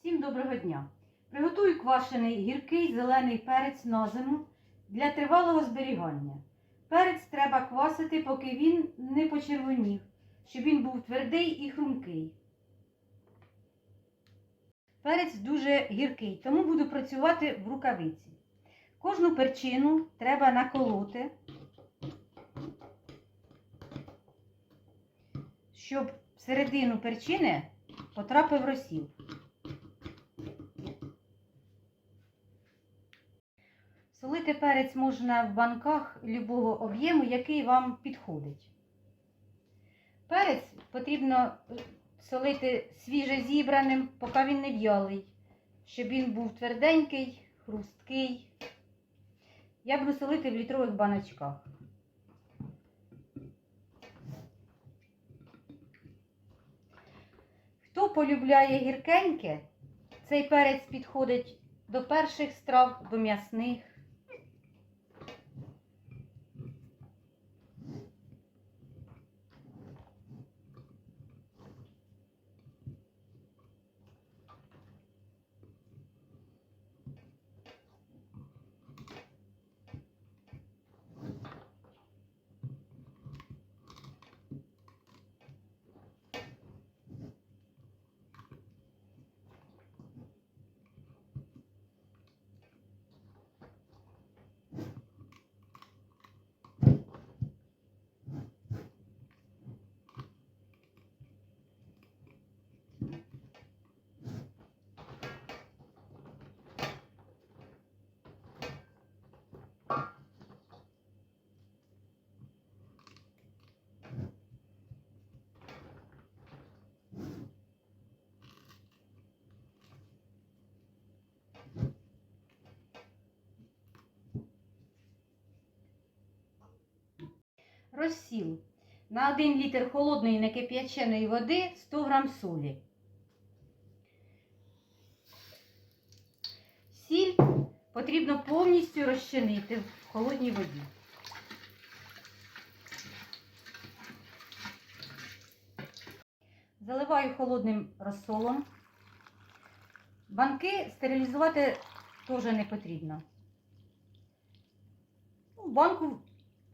Всім доброго дня! Приготую квашений гіркий зелений перець на зиму для тривалого зберігання. Перець треба квасити, поки він не почервонів, щоб він був твердий і хрумкий. Перець дуже гіркий, тому буду працювати в рукавиці. Кожну перчину треба наколоти, щоб всередину перчини потрапив розсіл. Солити перець можна в банках любого об'єму, який вам підходить. Перець потрібно е, солити свіже зібраним, поки він не в'ялий, щоб він був тверденький, хрусткий. Я буду солити в літрових баночках. Хто полюбляє гіркеньке, цей перець підходить до перших страв, до м'ясних. Розсіл. На 1 літр холодної некип'яченої води 100 грам солі. Сіль потрібно повністю розчинити в холодній воді. Заливаю холодним розсолом. Банки стерилізувати теж не потрібно. Ну, банку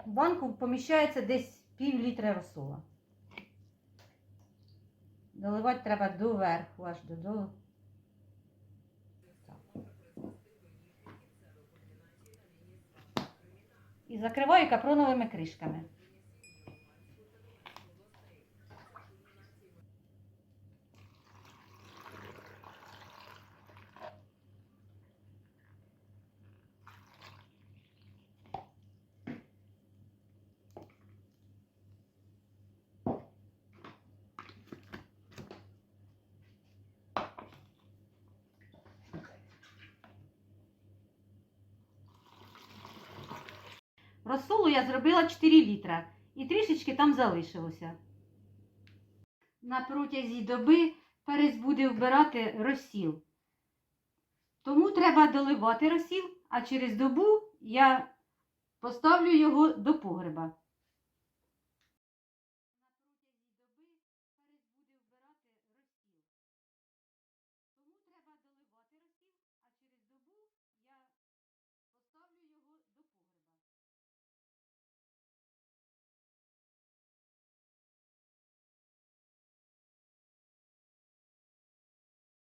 в банку поміщається десь пів літра розсола. Доливати треба доверху, аж до. І закриваю капроновими кришками. Розсолу я зробила 4 літра і трішечки там залишилося. На протязі доби перець буде вбирати розсіл. Тому треба доливати розсіл, а через добу я поставлю його до погреба.